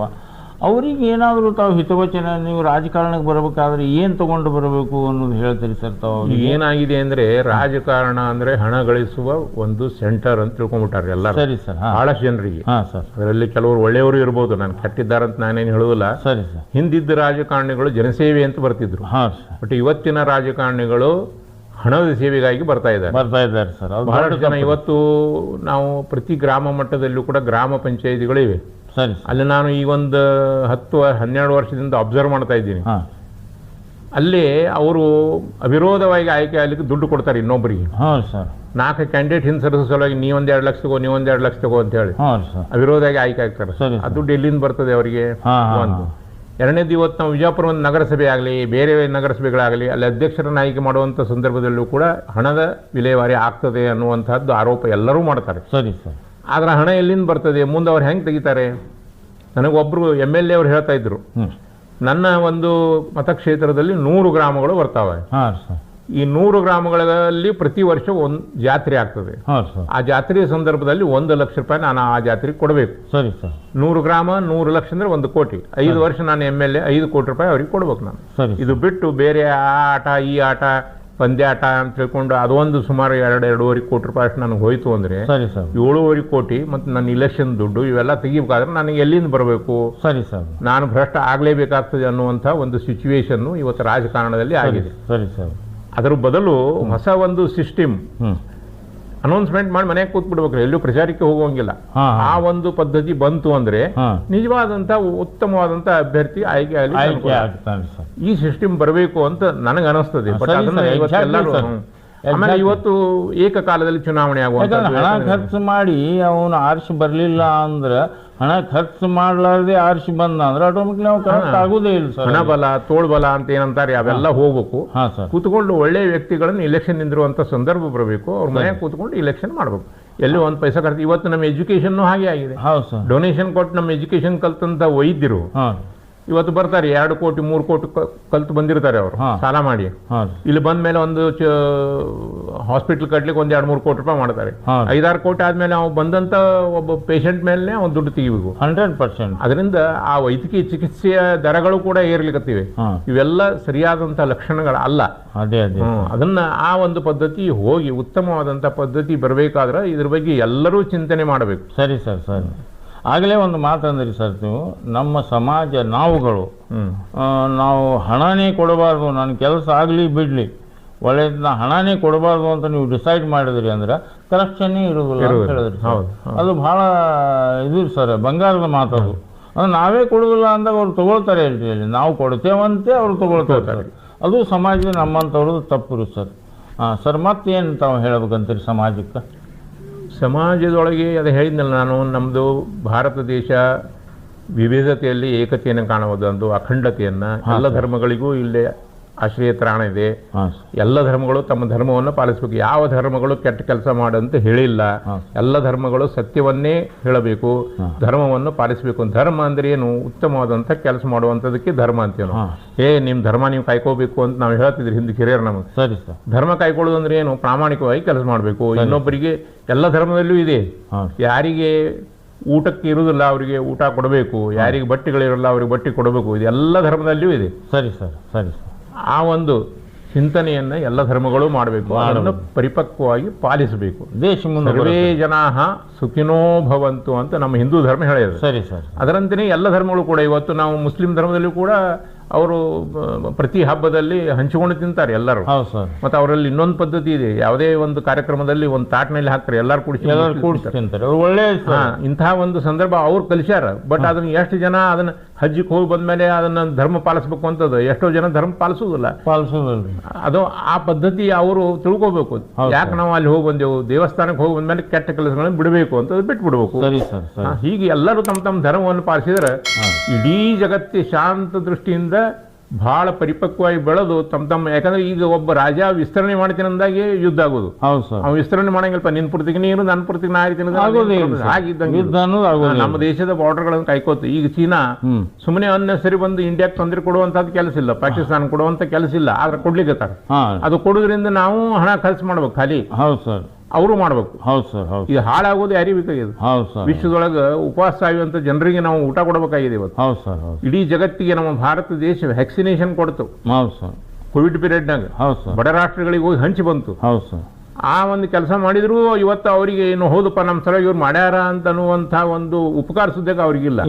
ಅವ್ರಿಗೆ ಏನಾದರೂ ತಾವು ಹಿತವಚನ ನೀವು ರಾಜಕಾರಣಕ್ಕೆ ಬರಬೇಕಾದ್ರೆ ಏನು ತಗೊಂಡು ಬರಬೇಕು ಅನ್ನೋದು ಹೇಳ್ತೀರಿ ಸರ್ ತಾವು ಅವ್ರಿಗೆ? ಏನಾಗಿದೆ ಅಂದರೆ ರಾಜಕಾರಣ ಅಂದರೆ ಹಣ ಗಳಿಸುವ ಒಂದು ಸೆಂಟರ್ ಅಂತ ತಿಳ್ಕೊಂಡ್ಬಿಟ್ಟಾರೆ ಎಲ್ಲ ಸರಿ ಸರ್ ಬಹಳಷ್ಟು ಜನರಿಗೆ. ಹಾಂ ಸರ್. ಅದರಲ್ಲಿ ಕೆಲವರು ಒಳ್ಳೆಯವರು ಇರ್ಬೋದು ನಾನು ಅಂತ ನಾನೇನು ಹೇಳುವುದಿಲ್ಲ. ಸರಿ ಸರ್. ಹಿಂದಿದ್ದ ರಾಜಕಾರಣಿಗಳು ಜನಸೇವೆ ಅಂತ ಬರ್ತಿದ್ರು. ಹಾಂ ಸರ್. ಬಟ್ ಇವತ್ತಿನ ರಾಜಕಾರಣಿಗಳು ಹಣದ ಸೇವೆಗಾಗಿ ಬರ್ತಾ ಇದ್ದಾರೆ. ಬರ್ತಾ ಇದ್ದಾರೆ ಸರ್. ಬಹಳಷ್ಟು ಜನ ಇವತ್ತು ನಾವು ಪ್ರತಿ ಗ್ರಾಮ ಮಟ್ಟದಲ್ಲೂ ಕೂಡ ಗ್ರಾಮ ಪಂಚಾಯಿತಿಗಳಿವೆ ಸರಿ. ಅಲ್ಲಿ ನಾನು ಈ ಒಂದು ಹತ್ತು ಹನ್ನೆರಡು ವರ್ಷದಿಂದ ಅಬ್ಸರ್ವ್ ಮಾಡ್ತಾ ಇದ್ದೀನಿ. ಹಾಂ. ಅಲ್ಲಿ ಅವರು ಅವಿರೋಧವಾಗಿ ಆಯ್ಕೆ ಆಗ್ಲಿಕ್ಕೆ ದುಡ್ಡು ಕೊಡ್ತಾರೆ ಇನ್ನೊಬ್ಬರಿಗೆ ಹಾಂ ಸರ್. ನಾಲ್ಕು ಕ್ಯಾಂಡಿಡೇಟ್ ಹಿಂದೆ ಸರಿಸೋ ಸಲುವಾಗಿ ನೀವೊಂದು ಎರಡು ಲಕ್ಷ ತಗೋ ನೀವೊಂದು ಎರಡು ಲಕ್ಷ ತಗೋ ಅಂತ ಹೇಳಿ. ಹಾಂ ಸರ್. ಅವಿರೋಧವಾಗಿ ಆಯ್ಕೆ ಆಗ್ತಾರೆ. ಅದು ಆ ದುಡ್ಡು ಎಲ್ಲಿಂದ ಬರ್ತದೆ ಅವರಿಗೆ? ಒಂದು. ಎರಡನೇದು ಇವತ್ತು ನಾವು ವಿಜಯಪುರ ಒಂದು ನಗರಸಭೆ ಆಗಲಿ ಬೇರೆ ನಗರಸಭೆಗಳಾಗಲಿ ಅಲ್ಲಿ ಅಧ್ಯಕ್ಷರನ್ನ ಆಯ್ಕೆ ಮಾಡುವಂಥ ಸಂದರ್ಭದಲ್ಲೂ ಕೂಡ ಹಣದ ವಿಲೇವಾರಿ ಆಗ್ತದೆ ಅನ್ನುವಂಥದ್ದು ಆರೋಪ ಎಲ್ಲರೂ ಮಾಡ್ತಾರೆ. ಸರಿ ಸರ್. ಆದ್ರೆ ಹಣ ಎಲ್ಲಿಂದ ಬರ್ತದೆ? ಮುಂದೆ ಅವ್ರು ಹೆಂಗೆ ತೆಗಿತಾರೆ? ನನಗೊಬ್ಬರು ಎಂ ಎಲ್ ಎ ಅವ್ರು ಹೇಳ್ತಾ ಇದ್ರು. ನನ್ನ ಒಂದು ಮತಕ್ಷೇತ್ರದಲ್ಲಿ ನೂರು ಗ್ರಾಮಗಳು ಬರ್ತಾವೆ. ಈ ನೂರು ಗ್ರಾಮಗಳಲ್ಲಿ ಪ್ರತಿ ವರ್ಷ ಒಂದು ಜಾತ್ರೆ ಆಗ್ತದೆ. ಆ ಜಾತ್ರೆಯ ಸಂದರ್ಭದಲ್ಲಿ ಒಂದು ಲಕ್ಷ ರೂಪಾಯಿ ನಾನು ಆ ಜಾತ್ರೆಗೆ ಕೊಡಬೇಕು. ಸರಿ ಸರ್. ನೂರು ಗ್ರಾಮ ನೂರು ಲಕ್ಷ ಅಂದ್ರೆ ಒಂದು ಕೋಟಿ. ಐದು ವರ್ಷ ನಾನು ಎಂ ಎಲ್ ಎ ಐದು ಕೋಟಿ ರೂಪಾಯಿ ಅವ್ರಿಗೆ ಕೊಡ್ಬೇಕು ನಾನು. ಇದು ಬಿಟ್ಟು ಬೇರೆ ಆ ಆಟ ಈ ಆಟ ಪಂದ್ಯ ಆಟ ಅಂತ ತಿಳ್ಕೊಂಡು ಅದೊಂದು ಸುಮಾರು ಎರಡು ಎರಡೂವರೆ ಕೋಟಿ ರೂಪಾಯಿ ಅಷ್ಟು ನನಗೆ ಹೋಯಿತು ಅಂದ್ರೆ ಸರಿ ಸರ್. ಏಳುವರೆ ಕೋಟಿ ಮತ್ತು ನನ್ನ ಇಲೆಕ್ಷನ್ ದುಡ್ಡು ಇವೆಲ್ಲ ತೆಗಿಬೇಕಾದ್ರೆ ನನಗೆ ಎಲ್ಲಿಂದ ಬರಬೇಕು? ಸರಿ ಸರ್. ನಾನು ಭ್ರಷ್ಟ ಆಗಲೇಬೇಕಾಗ್ತದೆ ಅನ್ನುವಂಥ ಒಂದು ಸಿಚುವೇಶನ್ನು ಇವತ್ತು ರಾಜಕಾರಣದಲ್ಲಿ ಆಗಿದೆ. ಸರಿ ಸರ್. ಅದರ ಬದಲು ಹೊಸ ಒಂದು ಸಿಸ್ಟಮ್ ಅನೌನ್ಸ್ಮೆಂಟ್ ಮಾಡಿ ಮನೆಗೆ ಕೂತ್ಬಿಡ್ಬೇಕ್ರಿ ಎಲ್ಲೂ ಪ್ರಚಾರಕ್ಕೆ ಹೋಗುವಂಗಿಲ್ಲ. ಆ ಒಂದು ಪದ್ಧತಿ ಬಂತು ಅಂದ್ರೆ ನಿಜವಾದಂತ ಉತ್ತಮವಾದಂತ ಅಭ್ಯರ್ಥಿ ಆಯ್ಕೆ ಆಗಲಿ ಆಯ್ಕೆ ಈ ಸಿಸ್ಟಮ್ ಬರಬೇಕು ಅಂತ ನನಗೆ ಅನಿಸ್ತದೆ ಬಟ್ ಅದನ್ನ. ಆಮೇಲೆ. ಇವತ್ತು ಏಕಕಾಲದಲ್ಲಿ ಚುನಾವಣೆ ಆಗುವ ಹಣ ಖರ್ಚು ಮಾಡಿ ಅವನು ಆರಿಸಿ ಬರಲಿಲ್ಲ ಅಂದ್ರೆ ಹಣ ಖರ್ಚು ಮಾಡಲಾರ್ದೆ ಆರಿಸಿ ಬಂದ ಅಂದ್ರೆ ಆಟೋಮೆಟಿಕ್ ನಾವು ಕರೆಕ್ಟ್ ಆಗುದೇ ಇಲ್ಲ ಸರ್ ತೋಳ್ ತೋಳ್ಬಲ ಅಂತ ಏನಂತಾರೆ ಅವೆಲ್ಲ ಹೋಗ್ಬೇಕು. ಕೂತ್ಕೊಂಡು ಒಳ್ಳೆ ವ್ಯಕ್ತಿಗಳನ್ನು ಇಲೆಕ್ಷನ್ ನಿಂದಿರುವಂತ ಸಂದರ್ಭ ಬರಬೇಕು. ಅವ್ರ ಮನೆ ಕೂತ್ಕೊಂಡು ಇಲೆಕ್ಷನ್ ಮಾಡಬೇಕು. ಎಲ್ಲಿ ಒಂದು ಪೈಸಾ ಖರ್ಚು ಇವತ್ತು ನಮ್ಮ ಎಜುಕೇಶನ್ ಹಾಗೆ ಆಗಿದೆ. ಡೊನೇಷನ್ ಕೊಟ್ಟು ನಮ್ಮ ಎಜುಕೇಶನ್ ಕಲ್ತಂತ ವೈದ್ಯರು ಇವತ್ತು ಬರ್ತಾರೆ ಎರಡು ಕೋಟಿ ಮೂರು ಕೋಟಿ ಕಲ್ತು ಬಂದಿರ್ತಾರೆ ಅವರು. ಸಾಲ ಮಾಡಿ. ಇಲ್ಲಿ ಬಂದ ಮೇಲೆ ಒಂದು ಹಾಸ್ಪಿಟಲ್ ಕಟ್ಲಿಕ್ಕೆ ಒಂದು ಎರಡು ಮೂರು ಕೋಟಿ ರೂಪಾಯಿ ಮಾಡ್ತಾರೆ. ಐದಾರು ಕೋಟಿ ಆದ್ಮೇಲೆ ಅವ್ನು ಬಂದಂತ ಒಬ್ಬ ಪೇಷಂಟ್ ಮೇಲೆ ಅವ್ನು ದುಡ್ಡು ತೆಗಿಬೇಕು. Hundred percent. ಅದರಿಂದ ಆ ವೈದ್ಯಕೀಯ ಚಿಕಿತ್ಸೆಯ ದರಗಳು ಕೂಡ ಏರ್ಲಿಕ್ಕತ್ತಿವೆ ಇವೆಲ್ಲ ಸರಿಯಾದಂತಹ ಲಕ್ಷಣಗಳು ಅಲ್ಲ. ಅದೇ ಅದೇ. ಅದನ್ನ ಆ ಒಂದು ಪದ್ಧತಿ ಹೋಗಿ ಉತ್ತಮವಾದಂತಹ ಪದ್ಧತಿ ಬರಬೇಕಾದ್ರೆ ಇದ್ರ ಬಗ್ಗೆ ಎಲ್ಲರೂ ಚಿಂತನೆ ಮಾಡಬೇಕು. ಸರಿ ಸರ್ ಸರಿ. ಆಗಲೇ ಒಂದು ಮಾತಂದ್ರಿ ಸರ್ ನೀವು ನಮ್ಮ ಸಮಾಜ ನಾವುಗಳು ನಾವು ಹಣನೇ ಕೊಡಬಾರ್ದು ನನ್ನ ಕೆಲಸ ಆಗಲಿ ಬಿಡಲಿ ಒಳ್ಳೆಯದನ್ನ ಹಣನೇ ಕೊಡಬಾರ್ದು ಅಂತ ನೀವು ಡಿಸೈಡ್ ಮಾಡಿದ್ರಿ ಅಂದ್ರೆ ಕರಪ್ಷನ್ನೇ ಇರೋದಿಲ್ಲ ಅಂತ ಹೇಳಿದ್ರಿ. ಅದು ಭಾಳ ಇದು ಸರ್ ಬಂಗಾರದ ಮಾತದು ಅದು. ನಾವೇ ಕೊಡೋದಿಲ್ಲ ಅಂದಾಗ ಅವ್ರು ತಗೊಳ್ತಾರೆ ಅಲ್ಲಿ ನಾವು ಕೊಡ್ತೇವಂತೆ ಅವ್ರು ತಗೊಳ್ತಾರೆ. ಅದು ಸಮಾಜದ ನಮ್ಮಂಥವ್ರದ್ದು ತಪ್ಪು ರೀ ಸರ್. ಹಾಂ ಸರ್ ಮತ್ತೇನು ತಾವು ಹೇಳ್ಬೇಕಂತೀರಿ ಸಮಾಜಕ್ಕೆ? ಸಮಾಜದೊಳಗೆ ಅದು ಹೇಳಿದ್ನಲ್ಲ ನಾನು ನಮ್ಮದು ಭಾರತ ದೇಶ ವಿವಿಧತೆಯಲ್ಲಿ ಏಕತೆಯನ್ನು ಕಾಣಬಹುದು ಒಂದು ಅಖಂಡತೆಯನ್ನು ಎಲ್ಲ ಧರ್ಮಗಳಿಗೂ ಇಲ್ಲೇ ಆಶ್ರಯ ತ್ರಾಣ ಇದೆ. ಎಲ್ಲ ಧರ್ಮಗಳು ತಮ್ಮ ಧರ್ಮವನ್ನು ಪಾಲಿಸಬೇಕು. ಯಾವ ಧರ್ಮಗಳು ಕೆಟ್ಟ ಕೆಲಸ ಮಾಡಂತ ಹೇಳಿಲ್ಲ. ಎಲ್ಲ ಧರ್ಮಗಳು ಸತ್ಯವನ್ನೇ ಹೇಳಬೇಕು. ಧರ್ಮವನ್ನು ಪಾಲಿಸಬೇಕು. ಧರ್ಮ ಅಂದ್ರೆ ಏನು? ಉತ್ತಮವಾದಂಥ ಕೆಲಸ ಮಾಡುವಂಥದಕ್ಕೆ ಧರ್ಮ ಅಂತೇನು. ಏ ನಿಮ್ಮ ಧರ್ಮ ನೀವು ಕಾಯ್ಕೋಬೇಕು ಅಂತ ನಾವು ಹೇಳ್ತಿದ್ರಿ ಹಿಂದೆ ಹಿರಿಯರು ನಮಗೆ. ಸರಿ ಸರ್. ಧರ್ಮ ಕಾಯ್ಕೊಳ್ಳೋದು ಅಂದ್ರೆ ಏನು? ಪ್ರಾಮಾಣಿಕವಾಗಿ ಕೆಲಸ ಮಾಡಬೇಕು. ಇನ್ನೊಬ್ಬರಿಗೆ ಎಲ್ಲ ಧರ್ಮದಲ್ಲೂ ಇದೆ. ಯಾರಿಗೆ ಊಟಕ್ಕೆ ಇರುವುದಿಲ್ಲ ಅವರಿಗೆ ಊಟ ಕೊಡಬೇಕು. ಯಾರಿಗೆ ಬಟ್ಟೆಗಳಿರಲ್ಲ ಅವರಿಗೆ ಬಟ್ಟೆ ಕೊಡಬೇಕು. ಇದೆಲ್ಲ ಧರ್ಮದಲ್ಲಿಯೂ ಇದೆ. ಸರಿ ಸರ್ ಸರಿ ಸರ್. ಆ ಒಂದು ಚಿಂತನೆಯನ್ನು ಎಲ್ಲ ಧರ್ಮಗಳು ಮಾಡಬೇಕು. ಅದನ್ನು ಪರಿಪಕ್ವವಾಗಿ ಪಾಲಿಸಬೇಕು. ದೇಶ ಮುಂದೆ ಸರ್ವೇ. ಜನಾಹ ಸುಖಿನೋ ಭವಂತು ಅಂತ ನಮ್ಮ ಹಿಂದೂ ಧರ್ಮ ಹೇಳಿದೆ ಸರಿ ಸರ್. ಅದರಂತೆಯೇ ಎಲ್ಲ ಧರ್ಮಗಳು ಕೂಡ ಇವತ್ತು ನಾವು ಮುಸ್ಲಿಂ ಧರ್ಮದಲ್ಲಿ ಕೂಡ ಅವರು ಪ್ರತಿ ಹಬ್ಬದಲ್ಲಿ ಹಂಚಿಕೊಂಡು ತಿಂತಾರೆ ಎಲ್ಲರೂ. ಸರ್. ಮತ್ತೆ ಅವರಲ್ಲಿ ಇನ್ನೊಂದು ಪದ್ಧತಿ ಇದೆ. ಯಾವುದೇ ಒಂದು ಕಾರ್ಯಕ್ರಮದಲ್ಲಿ ಒಂದು ತಾಟ್ನಲ್ಲಿ ಹಾಕ್ತಾರೆ ಎಲ್ಲರೂ ಕುಡಿಸಿ ಕೂಡಿಸಿ ತಿಂತಾರೆ. ಒಳ್ಳೆ ಹಾ ಇಂತಹ ಒಂದು ಸಂದರ್ಭ ಅವ್ರು ಕಲಿಸ್ಯಾರ. ಬಟ್ ಅದನ್ನ ಎಷ್ಟು ಜನ ಅದನ್ನ ಹಜ್ಜಿಗೆ ಹೋಗಿ ಬಂದ್ಮೇಲೆ ಅದನ್ನ ಧರ್ಮ ಪಾಲಿಸ್ಬೇಕು ಅಂತದ ಎಷ್ಟೋ ಜನ ಧರ್ಮ ಪಾಲಿಸೋದಿಲ್ಲ ಪಾಲಿಸೋದಿಲ್ಲ ಅದು ಆ ಪದ್ಧತಿ ಅವರು ತಿಳ್ಕೋಬೇಕು. ಯಾಕೆ ನಾವು ಅಲ್ಲಿ ಹೋಗಿ ಬಂದೆವು? ದೇವಸ್ಥಾನಕ್ಕೆ ಹೋಗಿ ಬಂದ್ಮೇಲೆ ಕೆಟ್ಟ ಕೆಲಸಗಳನ್ನು ಬಿಡಬೇಕು ಅಂತ ಬಿಟ್ಟು ಬಿಡಬೇಕು ಸರಿ ಸರ್ ಹೀಗೆ ಎಲ್ಲರೂ ತಮ್ಮ ತಮ್ಮ ಧರ್ಮವನ್ನು ಪಾಲಿಸಿದ್ರೆ ಇಡೀ ಜಗತ್ತಿ ಶಾಂತ ದೃಷ್ಟಿಯಿಂದ ಬಹಳ ಪರಿಪಕ್ವವಾಗಿ ಬೆಳೆದು ತಮ್ಮ ತಮ್ಮ ಯಾಕಂದ್ರೆ ಈಗ ಒಬ್ಬ ರಾಜ ವಿಸ್ತರಣೆ ಮಾಡ್ತೀನಿ ಅಂದಾಗೆ ಯುದ್ಧ ಆಗೋದು. ಹೌದು ಸರ್. ಅವ್ನು ವಿಸ್ತರಣೆ ಮಾಡಂಗಿಲ್ಲಪ್ಪ ನಿನ್ ಪೂರ್ತಿಗೆ ನೀನು ನನ್ನ ಪೂರ್ತಿಗೆ ನಾ ಆಗೋದೇ ನಮ್ಮ ದೇಶದ ಬಾರ್ಡರ್ಗಳನ್ನು ಕಾಯ್ಕೋತು ಈಗ ಚೀನಾ ಸುಮ್ಮನೆ ಅನ್ನೆಸರಿ ಬಂದು ಇಂಡಿಯಾಕ್ಕೆ ತೊಂದರೆ ಕೊಡುವಂತದ್ದು ಕೆಲಸ ಇಲ್ಲ. ಪಾಕಿಸ್ತಾನ ಕೊಡುವಂತ ಕೆಲಸ ಇಲ್ಲ. ಆದ್ರೆ ಕೊಡ್ಲಿಕ್ಕೆ ಅದು ಕೊಡೋದ್ರಿಂದ ನಾವು ಹಣ ಖರ್ಚು ಮಾಡ್ಬೇಕು ಖಾಲಿ. ಹೌದು ಸರ್. ಅವರು ಮಾಡಬೇಕು. ಹೌದು ಸರ್ ಹೌದು ಇದು ಹಾಳಾಗೋದು ಯಾರಿಗೆ ಬೇಕಾಗಿದೆ ಹೌದು ಸರ್ ವಿಶ್ವದೊಳಗೆ ಉಪವಾಸ ಸಾಯುವಂತ ಜನರಿಗೆ ನಾವು ಊಟ ಕೊಡಬೇಕಾಗಿದೆ ಇವತ್ತು. ಹೌದು ಸರ್ ಹೌದು. ಇಡೀ ಜಗತ್ತಿಗೆ ನಮ್ಮ ಭಾರತ ದೇಶ ವ್ಯಾಕ್ಸಿನೇಷನ್ ಕೊಡ್ತು. ಹೌದು ಸರ್. ಕೋವಿಡ್ ಪೀರಿಯಡ್ನಾಗ. ಹೌದು ಸರ್. ಬಡ ರಾಷ್ಟ್ರಗಳಿಗೆ ಹೋಗಿ ಹಂಚಿ ಬಂತು. ಹೌದು ಸರ್. ಆ ಒಂದು ಕೆಲಸ ಮಾಡಿದ್ರು ಇವತ್ತು ಅವರಿಗೆ ಏನು ಹೌದಪ್ಪ ನಮ್ಮ ಸಲ ಇವ್ರು ಮಾಡ್ಯಾರ ಅಂತ ಅನ್ನುವಂಥ ಒಂದು ಉಪಕಾರ ಸುದ್ದಿಗೆ ಅವ್ರಿಗಿಲ್ಲ.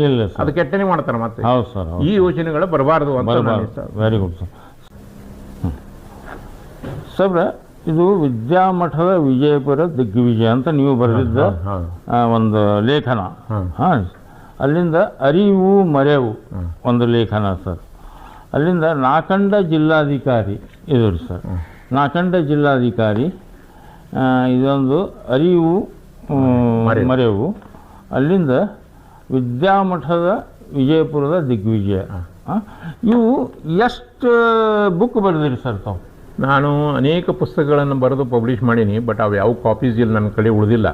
ಅದು ಕೆಟ್ಟನೆ ಮಾಡ್ತಾರೆ ಮತ್ತೆ. ಹೌದು ಸರ್ ಈ ಯೋಜನೆಗಳು ಬರಬಾರದು ಅಂತ ವೆರಿ ಗುಡ್ ಸರ್ ಸರ್ ಇದು ವಿದ್ಯಾಮಠದ ವಿಜಯಪುರ ದಿಗ್ವಿಜಯ ಅಂತ ನೀವು ಬರೆದಿದ್ದ ಒಂದು ಲೇಖನ. ಹಾಂ. ಅಲ್ಲಿಂದ ಅರಿವು ಮರೆವು ಒಂದು ಲೇಖನ ಸರ್. ಅಲ್ಲಿಂದ ನಾಕಂಡ ಜಿಲ್ಲಾಧಿಕಾರಿ ಇದ್ರು ಸರ್. ನಾಕಂಡ ಜಿಲ್ಲಾಧಿಕಾರಿ ಇದೊಂದು ಅರಿವು ಮರೆವು. ಅಲ್ಲಿಂದ ವಿದ್ಯಾಮಠದ ವಿಜಯಪುರದ ದಿಗ್ವಿಜಯ. ಇವು ಎಷ್ಟು ಬುಕ್ ಬರೆದಿರಿ ಸರ್ ತಾವು? ನಾನು ಅನೇಕ ಪುಸ್ತಕಗಳನ್ನು ಬರೆದು ಪಬ್ಲಿಷ್ ಮಾಡೀನಿ ಬಟ್ ಅವು ಯಾವ ಕಾಪೀಸ್ ಇಲ್ಲಿ ನನ್ನ ಕಡೆ ಉಳಿದಿಲ್ಲ.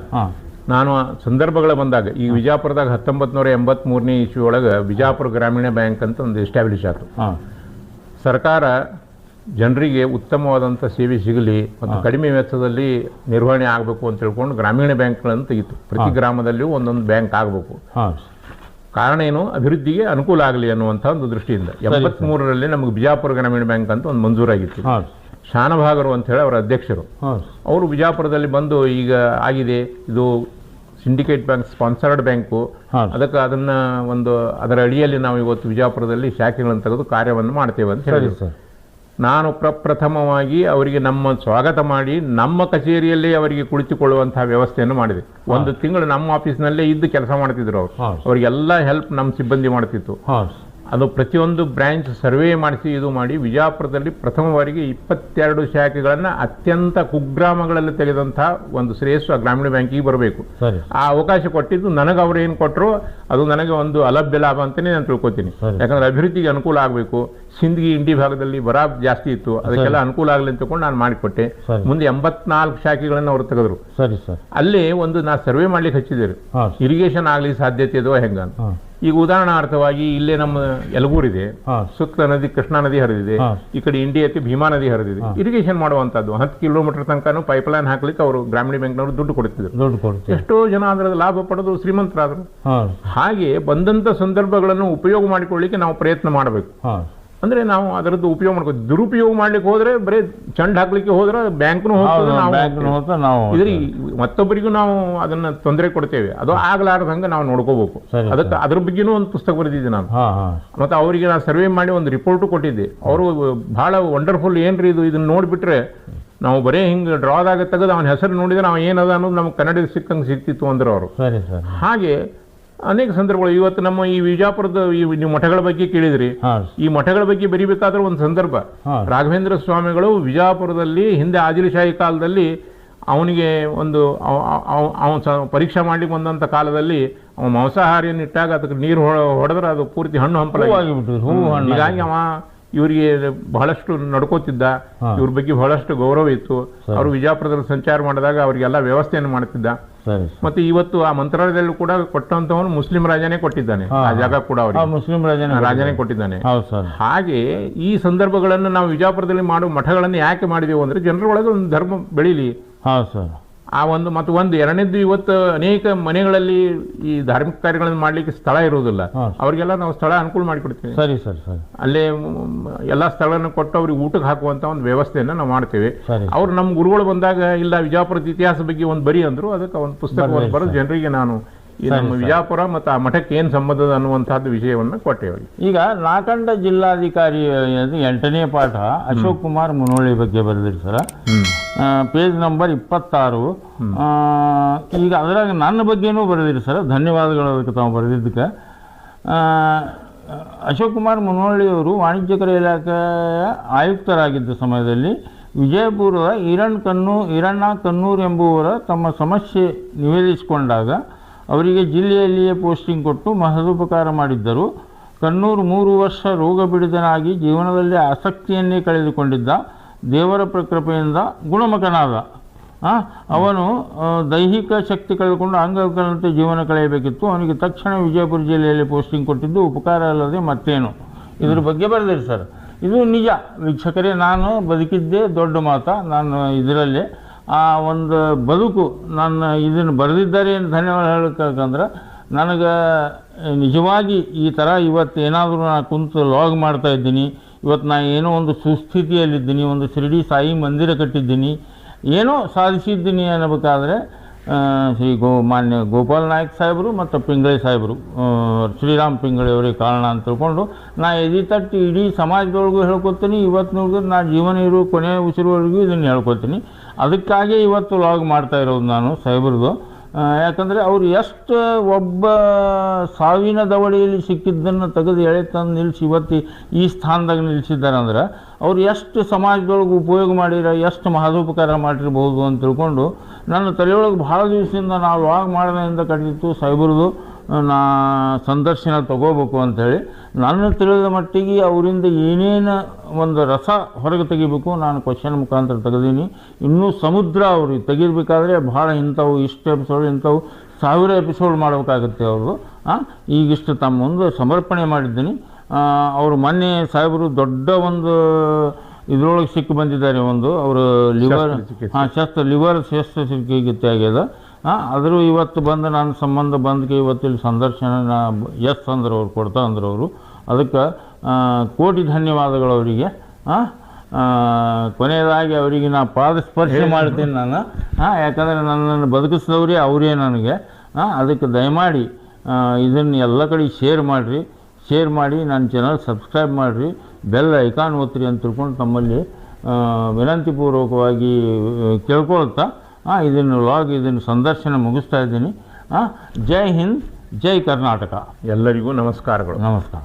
ನಾನು ಆ ಸಂದರ್ಭಗಳ ಬಂದಾಗ ಈಗ ವಿಜಾಪುರದಾಗ ಹತ್ತೊಂಬತ್ತು ನೂರ ಎಂಬತ್ಮೂರನೇ ಇಸ್ವಿ ಒಳಗೆ ವಿಜಾಪುರ ಗ್ರಾಮೀಣ ಬ್ಯಾಂಕ್ ಅಂತ ಒಂದು ಎಸ್ಟಾಬ್ಲಿಷ್ ಆಯಿತು ಸರ್ಕಾರ ಜನರಿಗೆ ಉತ್ತಮವಾದಂಥ ಸೇವೆ ಸಿಗಲಿ ಮತ್ತು ಕಡಿಮೆ ವೆಚ್ಚದಲ್ಲಿ ನಿರ್ವಹಣೆ ಆಗಬೇಕು ಅಂತ ಹೇಳ್ಕೊಂಡು ಗ್ರಾಮೀಣ ಬ್ಯಾಂಕ್ಗಳನ್ನು ತೆಗಿತು. ಪ್ರತಿ ಗ್ರಾಮದಲ್ಲಿಯೂ ಒಂದೊಂದು ಬ್ಯಾಂಕ್ ಆಗಬೇಕು. ಕಾರಣ ಏನು? ಅಭಿವೃದ್ಧಿಗೆ ಅನುಕೂಲ ಆಗಲಿ ಅನ್ನುವಂಥ ಒಂದು ದೃಷ್ಟಿಯಿಂದ. ಎಂಬತ್ಮೂರರಲ್ಲಿ ನಮಗೆ ಬಿಜಾಪುರ ಗ್ರಾಮೀಣ ಬ್ಯಾಂಕ್ ಅಂತ ಒಂದು ಮಂಜೂರಾಗಿತ್ತು. ಶಾನಭಾಗರು ಅಂತ ಹೇಳಿ ಅವರ ಅಧ್ಯಕ್ಷರು. ಅವರು ಬಿಜಾಪುರದಲ್ಲಿ ಬಂದು ಈಗ ಆಗಿದೆ. ಇದು ಸಿಂಡಿಕೇಟ್ ಬ್ಯಾಂಕ್ ಸ್ಪಾನ್ಸರ್ಡ್ ಬ್ಯಾಂಕು ಅದಕ್ಕೆ ಅದನ್ನ ಒಂದು ಅದರ ಅಡಿಯಲ್ಲಿ ನಾವು ಇವತ್ತು ವಿಜಾಪುರದಲ್ಲಿ ಶಾಖೆಗಳನ್ನು ತೆಗೆದು ಕಾರ್ಯವನ್ನು ಮಾಡ್ತೇವೆ ಅಂತ ಹೇಳಿದ್ರು. ಹೇಳಿ ನಾನು ಪ್ರಪ್ರಥಮವಾಗಿ ಅವರಿಗೆ ನಮ್ಮ ಸ್ವಾಗತ ಮಾಡಿ ನಮ್ಮ ಕಚೇರಿಯಲ್ಲೇ ಅವರಿಗೆ ಕುಳಿತುಕೊಳ್ಳುವಂತಹ ವ್ಯವಸ್ಥೆಯನ್ನು ಮಾಡಿದೆ. ಒಂದು ತಿಂಗಳು ನಮ್ಮ ಆಫೀಸ್ನಲ್ಲೇ ಇದ್ದು ಕೆಲಸ ಮಾಡ್ತಿದ್ರು ಅವರು. ಅವರಿಗೆಲ್ಲ ಹೆಲ್ಪ್ ನಮ್ಮ ಸಿಬ್ಬಂದಿ ಮಾಡ್ತಿತ್ತು. ಅದು ಪ್ರತಿಯೊಂದು ಬ್ರ್ಯಾಂಚ್ ಸರ್ವೆ ಮಾಡಿಸಿ ಇದು ಮಾಡಿ ವಿಜಯಪುರದಲ್ಲಿ ಪ್ರಥಮ ಬಾರಿಗೆ ಇಪ್ಪತ್ತೆರಡು ಶಾಖೆಗಳನ್ನು ಅತ್ಯಂತ ಕುಗ್ರಾಮಗಳಲ್ಲಿ ತೆಗೆದಂತಹ ಒಂದು ಶ್ರೇಯಸ್ಸು ಆ ಗ್ರಾಮೀಣ ಬ್ಯಾಂಕಿಗೆ ಬರಬೇಕು. ಆ ಅವಕಾಶ ಕೊಟ್ಟಿದ್ದು ನನಗೆ ಅವರು ಏನು ಕೊಟ್ಟರು ಅದು ನನಗೆ ಒಂದು ಅಲಭ್ಯ ಲಾಭ ಅಂತಲೇ ನಾನು ತಿಳ್ಕೊತೀನಿ. ಯಾಕಂದರೆ ಅಭಿವೃದ್ಧಿಗೆ ಅನುಕೂಲ ಆಗಬೇಕು. ಸಿಂಧಗಿ ಇಂಡಿ ಭಾಗದಲ್ಲಿ ಬರ ಜಾಸ್ತಿ ಇತ್ತು. ಅದಕ್ಕೆಲ್ಲ ಅನುಕೂಲ ಆಗಲಿ ಅಂತ ತಗೊಂಡು ನಾನು ಮಾಡಿಕೊಟ್ಟೆ. ಮುಂದೆ ಎಂಬತ್ನಾಲ್ಕು ಶಾಖೆಗಳನ್ನು ಅವರು ತೆಗೆದ್ರು. ಸರಿ ಸರ್. ಅಲ್ಲಿ ಒಂದು ನಾ ಸರ್ವೆ ಮಾಡ್ಲಿಕ್ಕೆ ಹಚ್ಚಿದ್ದೇವೆ. ಇರಿಗೇಷನ್ ಆಗಲಿ ಸಾಧ್ಯತೆ ಇದೋ ಹೆಂಗ ಈಗ ಉದಾಹರಣಾರ್ಥವಾಗಿ ಇಲ್ಲೇ ನಮ್ಮ ಯಲಗೂರಿದೆ. ಸುತ್ತ ನದಿ ಕೃಷ್ಣಾ ನದಿ ಹರಿದಿದೆ. ಈ ಕಡೆ ಇಂಡಿಯಾಕ್ಕೆ ಭೀಮಾ ನದಿ ಹರಿದಿದೆ. ಇರಿಗೇಷನ್ ಮಾಡುವಂತದ್ದು ಹತ್ತು ಕಿಲೋಮೀಟರ್ ತನಕ ಪೈಪ್ ಲೈನ್ ಹಾಕ್ಲಿಕ್ಕೆ ಅವರು ಗ್ರಾಮೀಣ ಬ್ಯಾಂಕ್ನವರು ದುಡ್ಡು ಕೊಡ್ತಿದ್ರು. ಎಷ್ಟೋ ಜನ ಅದರ ಲಾಭ ಪಡೆದು ಶ್ರೀಮಂತರಾದರು. ಹಾಗೆ ಬಂದಂತ ಸಂದರ್ಭಗಳನ್ನು ಉಪಯೋಗ ಮಾಡಿಕೊಳ್ಳಿಕ್ಕೆ ನಾವು ಪ್ರಯತ್ನ ಮಾಡಬೇಕು. ಅಂದ್ರೆ ನಾವು ಅದರದ್ದು ಉಪಯೋಗ ಮಾಡ್ಕೋ ದುರುಪಯೋಗ ಮಾಡ್ಲಿಕ್ಕೆ ಹೋದ್ರೆ ಬರೀ ಚಂಡ್ ಹಾಕ್ಲಿಕ್ಕೆ ಹೋದ್ರೆ ಬ್ಯಾಂಕ್ನು ಹೋಗ್ತದೆ ನಾವು ಇದ್ರ ಮತ್ತೊಬ್ಬರಿಗೂ ನಾವು ಅದನ್ನ ತೊಂದರೆ ಕೊಡ್ತೇವೆ. ಅದು ಆಗ್ಲಾರ್ದಂಗೆ ನಾವು ನೋಡ್ಕೋಬೇಕು. ಅದಕ್ಕೆ ಅದ್ರ ಬಗ್ಗೆನೂ ಒಂದು ಪುಸ್ತಕ ಬರೆದಿದ್ದೆ ನಾನು. ಮತ್ತೆ ಅವರಿಗೆ ನಾನು ಸರ್ವೆ ಮಾಡಿ ಒಂದು ರಿಪೋರ್ಟ್ ಕೊಟ್ಟಿದ್ದೆ. ಅವರು ಬಹಳ ವಂಡರ್ಫುಲ್ ಏನ್ರಿ ಇದು ಇದನ್ನ ನೋಡಿಬಿಟ್ರೆ ನಾವು ಬರೇ ಹಿಂಗೆ ಡ್ರಾದಾಗ ತೆಗೆದು ಅವನ ಹೆಸರು ನೋಡಿದ್ರೆ ನಾವು ಏನದ ಅನ್ನೋದು ನಮ್ಗೆ ಕನ್ನಡ ಸಿಕ್ಕಂಗೆ ಸಿಗ್ತಿತ್ತು ಅಂದ್ರೆ ಅವರು. ಹಾಗೆ ಅನೇಕ ಸಂದರ್ಭಗಳು. ಇವತ್ತು ನಮ್ಮ ಈ ವಿಜಾಪುರದ ಈ ನೀವು ಮಠಗಳ ಬಗ್ಗೆ ಕೇಳಿದ್ರಿ. ಈ ಮಠಗಳ ಬಗ್ಗೆ ಬರಿಬೇಕಾದ್ರೆ ಒಂದು ಸಂದರ್ಭ. ರಾಘವೇಂದ್ರ ಸ್ವಾಮಿಗಳು ವಿಜಾಪುರದಲ್ಲಿ ಹಿಂದೆ ಆದಿಲಶಾಹಿ ಕಾಲದಲ್ಲಿ ಅವನಿಗೆ ಒಂದು ಅವನು ಪರೀಕ್ಷೆ ಮಾಡ್ಲಿಕ್ಕೆ ಬಂದಂಥ ಕಾಲದಲ್ಲಿ ಅವನು ಮಾಂಸಾಹಾರಿಯನ್ನು ಇಟ್ಟಾಗ ಅದಕ್ಕೆ ನೀರು ಹೊಡೆದ್ರೆ ಅದು ಪೂರ್ತಿ ಹಣ್ಣು ಹಂಪಲಾಗಿಬಿಟ್ಟು ಹೀಗಾಗಿ ಅವ ಇವರಿಗೆ ಬಹಳಷ್ಟು ನಡ್ಕೋತಿದ್ದ. ಇವ್ರ ಬಗ್ಗೆ ಬಹಳಷ್ಟು ಗೌರವ ಇತ್ತು. ಅವರು ವಿಜಾಪುರದಲ್ಲಿ ಸಂಚಾರ ಮಾಡಿದಾಗ ಅವರಿಗೆಲ್ಲ ವ್ಯವಸ್ಥೆಯನ್ನು ಮಾಡ್ತಿದ್ದ. ಸರಿ ಮತ್ತೆ ಇವತ್ತು ಆ ಮಂತ್ರಾಲಯದಲ್ಲೂ ಕೂಡ ಕೊಟ್ಟಂತವನು ಮುಸ್ಲಿಂ ರಾಜನೇ ಕೊಟ್ಟಿದ್ದಾನೆ. ಆ ಜಾಗ ಕೂಡ ಅವರಿಗೆ. ಮುಸ್ಲಿಂ ರಾಜನೇ ರಾಜನೇ ಕೊಟ್ಟಿದ್ದಾನೆ. ಹಾಗೆ ಈ ಸಂದರ್ಭಗಳನ್ನು ನಾವು ವಿಜಾಪುರದಲ್ಲಿ ಮಾಡುವ ಮಠಗಳನ್ನು ಯಾಕೆ ಮಾಡಿದೆವು ಅಂದ್ರೆ ಜನರ ಒಳಗೆ ಒಂದು ಧರ್ಮ ಬೆಳೀಲಿ. ಹೌದು ಸರ್. ಆ ಒಂದು ಮತ್ತು ಒಂದು ಎರಡನೇದ್ದು ಇವತ್ತು ಅನೇಕ ಮನೆಗಳಲ್ಲಿ ಈ ಧಾರ್ಮಿಕ ಕಾರ್ಯಗಳನ್ನು ಮಾಡಲಿಕ್ಕೆ ಸ್ಥಳ ಇರುವುದಿಲ್ಲ. ಹಾ. ಅವರಿಗೆಲ್ಲ ನಾವು ಸ್ಥಳ ಅನುಕೂಲ ಮಾಡಿಕೊಡ್ತೀವಿ. ಸರಿ ಸರಿ ಸರಿ. ಅಲ್ಲೇ ಎಲ್ಲ ಸ್ಥಳವನ್ನು ಕೊಟ್ಟು ಅವ್ರಿಗೆ ಊಟಕ್ಕೆ ಹಾಕುವಂತ ಒಂದು ವ್ಯವಸ್ಥೆಯನ್ನು ನಾವು ಮಾಡ್ತೇವೆ. ಅವ್ರು ನಮ್ಮ ಗುರುಗಳು ಬಂದಾಗ ಇಲ್ಲ ವಿಜಾಪುರದ ಇತಿಹಾಸ ಬಗ್ಗೆ ಒಂದು ಬರಿ ಅಂದ್ರು ಅದಕ್ಕೆ ಒಂದು ಪುಸ್ತಕ ಬರೆದು ಜನರಿಗೆ ನಾನು ಈ ನಮ್ಮ ವಿಜಾಪುರ ಮತ್ತು ಆ ಮಠಕ್ಕೆ ಏನು ಸಂಬಂಧದ ಅನ್ನುವಂಥದ್ದು ವಿಷಯವನ್ನು ಕೊಟ್ಟೆ ಅವರಿಗೆ. ಈಗ ನಾಕಂಡ ಜಿಲ್ಲಾಧಿಕಾರಿ ಎಂಟನೇ ಪಾಠ ಅಶೋಕ್ ಕುಮಾರ್ ಮುನೋಳಿ ಬಗ್ಗೆ ಬರೆದಿರಿ ಸರ. ಪೇಜ್ ನಂಬರ್ ಇಪ್ಪತ್ತಾರು. ಈಗ ಅದರಾಗ ನನ್ನ ಬಗ್ಗೆನೂ ಬರೆದಿರಿ ಸರ್. ಧನ್ಯವಾದಗಳು ಅದಕ್ಕೆ ತಾವು ಬರೆದಿದ್ದಕ್ಕೆ. ಅಶೋಕ್ ಕುಮಾರ್ ಮುನೋಳಿಯವರು ವಾಣಿಜ್ಯಕರ ಇಲಾಖೆಯ ಆಯುಕ್ತರಾಗಿದ್ದ ಸಮಯದಲ್ಲಿ ವಿಜಯಪುರದ ಈರಣ್ ಕನ್ನೂರ್ ಈರಣ್ಣ ಕನ್ನೂರ್ ಎಂಬುವರ ತಮ್ಮ ಸಮಸ್ಯೆ ನಿವೇದಿಸಿಕೊಂಡಾಗ ಅವರಿಗೆ ಜಿಲ್ಲೆಯಲ್ಲಿಯೇ ಪೋಸ್ಟಿಂಗ್ ಕೊಟ್ಟು ಮಹದುಪಕಾರ ಮಾಡಿದ್ದರು. ಕಣ್ಣೂರು ಮೂರು ವರ್ಷ ರೋಗ ಬಿಡಿದನಾಗಿ ಜೀವನದಲ್ಲಿ ಆಸಕ್ತಿಯನ್ನೇ ಕಳೆದುಕೊಂಡಿದ್ದ ದೇವರ ಪ್ರಕೃಪೆಯಿಂದ ಗುಣಮುಖನಾದ ಅವನು ದೈಹಿಕ ಶಕ್ತಿ ಕಳೆದುಕೊಂಡು ಅಂಗವಿಕಲಂತೆ ಜೀವನ ಕಳೆಯಬೇಕಿತ್ತು. ಅವನಿಗೆ ತಕ್ಷಣ ವಿಜಯಪುರ ಜಿಲ್ಲೆಯಲ್ಲಿ ಪೋಸ್ಟಿಂಗ್ ಕೊಟ್ಟಿದ್ದು ಉಪಕಾರ ಅಲ್ಲದೆ ಮತ್ತೇನು? ಇದ್ರ ಬಗ್ಗೆ ಬರೆದಿರಿ ಸರ್. ಇದು ನಿಜ. ವೀಕ್ಷಕರೇ, ನಾನು ಬದುಕಿದ್ದೇ ದೊಡ್ಡ ಮಾತ. ನಾನು ಇದರಲ್ಲಿ ಆ ಒಂದು ಬದುಕು ನನ್ನ ಇದನ್ನು ಬರೆದಿದ್ದಾರೆ ಅಂತ ಧನ್ಯವಾದ ಹೇಳಕ್ಕಂದ್ರೆ ನನಗೆ ನಿಜವಾಗಿ ಈ ಥರ ಇವತ್ತು ಏನಾದರೂ ನಾನು ಕುಂತು ಲಾಗ್ ಮಾಡ್ತಾ ಇದ್ದೀನಿ, ಇವತ್ತು ನಾನು ಏನೋ ಒಂದು ಸುಸ್ಥಿತಿಯಲ್ಲಿದ್ದೀನಿ, ಒಂದು ಶಿರಡಿ ಸಾಯಿ ಮಂದಿರ ಕಟ್ಟಿದ್ದೀನಿ, ಏನೋ ಸಾಧಿಸಿದ್ದೀನಿ ಅನ್ನಬೇಕಾದ್ರೆ ಶ್ರೀ ಗೋ, ಮಾನ್ಯ ಗೋಪಾಲ್ ನಾಯಕ್ ಸಾಹೇಬರು ಮತ್ತು ಪಿಂಗಳೆ ಸಾಹೇಬರು ಶ್ರೀರಾಮ್ ಪಿಂಗಳೆಯವರಿಗೆ ಕಾರಣ ಅಂತ ತಿಳ್ಕೊಂಡು, ನಾ ಎದಿ ತಟ್ಟಿ ಇಡೀ ಸಮಾಜದೊಳಗೂ ಹೇಳ್ಕೊತೀನಿ ಇವತ್ತಿನವರೆಗೂ ನಾ ಜೀವನ ಇರೋ ಕೊನೆಯ ಉಸಿರುವರೆಗೂ ಇದನ್ನು ಹೇಳ್ಕೊತೀನಿ. ಅದಕ್ಕಾಗಿ ಇವತ್ತು ಲಾಗ್ ಮಾಡ್ತಾ ಇರೋದು ನಾನು ಸೈಬರ್ದು. ಯಾಕಂದರೆ ಅವರು ಎಷ್ಟು ಒಬ್ಬ ಸಾವಿನ ದವಡಿಯಲ್ಲಿ ಸಿಕ್ಕಿದ್ದನ್ನು ತೆಗೆದು ಎಳೆ ತಂದು ನಿಲ್ಲಿಸಿ ಇವತ್ತು ಈ ಸ್ಥಾನದಾಗ ನಿಲ್ಲಿಸಿದ್ದಾರೆ ಅಂದ್ರೆ ಅವ್ರು ಎಷ್ಟು ಸಮಾಜದೊಳಗೆ ಉಪಯೋಗ ಮಾಡಿರ, ಎಷ್ಟು ಮಹದೋಪಕಾರ ಮಾಡಿರ್ಬೋದು ಅಂತ ತಿಳ್ಕೊಂಡು ನನ್ನ ತಲೆಯೊಳಗೆ ಭಾಳ ದಿವಸದಿಂದ ನಾವು ಲಾಗ್ ಮಾಡೋದ್ರಿಂದ ಕಟ್ಟಿತ್ತು ಸಾಹೇಬ್ರದ್ದು ನಾ ಸಂದರ್ಶನ ತಗೋಬೇಕು ಅಂಥೇಳಿ ನನ್ನ ತಿಳಿದ ಮಟ್ಟಿಗೆ ಅವರಿಂದ ಏನೇನು ಒಂದು ರಸ ಹೊರಗೆ ತೆಗಿಬೇಕು ನಾನು ಕ್ವಶನ್ ಮುಖಾಂತರ ತೆಗೆದೀನಿ. ಇನ್ನೂ ಸಮುದ್ರ ಅವ್ರಿಗೆ ತೆಗಿಬೇಕಾದ್ರೆ ಭಾಳ ಇಂಥವು ಇಷ್ಟು ಎಪಿಸೋಡ್ ಇಂಥವು ಸಾವಿರ ಎಪಿಸೋಡ್ ಮಾಡಬೇಕಾಗುತ್ತೆ ಅವರು ಈಗಿಷ್ಟು ತಮ್ಮ ಒಂದು ಸಮರ್ಪಣೆ ಮಾಡಿದ್ದೀನಿ. ಅವರು ಮೊನ್ನೆ ಸಾಹೇಬರು ದೊಡ್ಡ ಒಂದು ಇದರೊಳಗೆ ಸಿಕ್ಕಿ ಬಂದಿದ್ದಾರೆ ಒಂದು ಅವರು ಲಿವರ್. ಹಾಂ ಶಸ್ತ್ರ ಲಿವರ್ ಶಸ್ತ್ರಚಿಕಿತ್ಸೆ ಆಗ್ಯದ ಹಾಂ ಆದರೂ ಇವತ್ತು ಬಂದು ನನ್ನ ಸಂಬಂಧ ಬಂದಕ್ಕೆ ಇವತ್ತು ಇಲ್ಲಿ ಸಂದರ್ಶನ ಎಸ್ ಅಂದ್ರೆ ಅವ್ರು ಕೊಡ್ತಾ ಅಂದ್ರೆ ಅವರು. ಅದಕ್ಕೆ ಕೋಟಿ ಧನ್ಯವಾದಗಳು ಅವರಿಗೆ. ಹಾಂ ಕೊನೆಯದಾಗಿ ಅವರಿಗೆ ನಾ ಪಾದಸ್ಪರ್ಶ ಮಾಡ್ತೀನಿ ನಾನು. ಹಾಂ ಯಾಕಂದರೆ ನನ್ನನ್ನು ಬದುಕಿಸಿದವರೇ ಅವರೇ ನನಗೆ. ಹಾಂ ಅದಕ್ಕೆ ದಯಮಾಡಿ ಇದನ್ನು ಎಲ್ಲ ಕಡೆ ಶೇರ್ ಮಾಡಿರಿ. ಶೇರ್ ಮಾಡಿ ನನ್ನ ಚಾನಲ್ ಸಬ್ಸ್ಕ್ರೈಬ್ ಮಾಡಿರಿ. ಬೆಲ್ ಐಕಾನ್ ಓದ್ರಿ ಅಂತ ತಿಳ್ಕೊಂಡು ತಮ್ಮಲ್ಲಿ ವಿನಂತಿಪೂರ್ವಕವಾಗಿ ಕೇಳ್ಕೊಳ್ತಾ ಇದನ್ನು ಲಾಗ್ ಇದನ್ನು ಸಂದರ್ಶನ ಮುಗಿಸ್ತಾ ಇದ್ದೀನಿ. ಹಾಂ ಜೈ ಹಿಂದ್ ಜೈ ಕರ್ನಾಟಕ. ಎಲ್ಲರಿಗೂ ನಮಸ್ಕಾರಗಳು. ನಮಸ್ಕಾರ.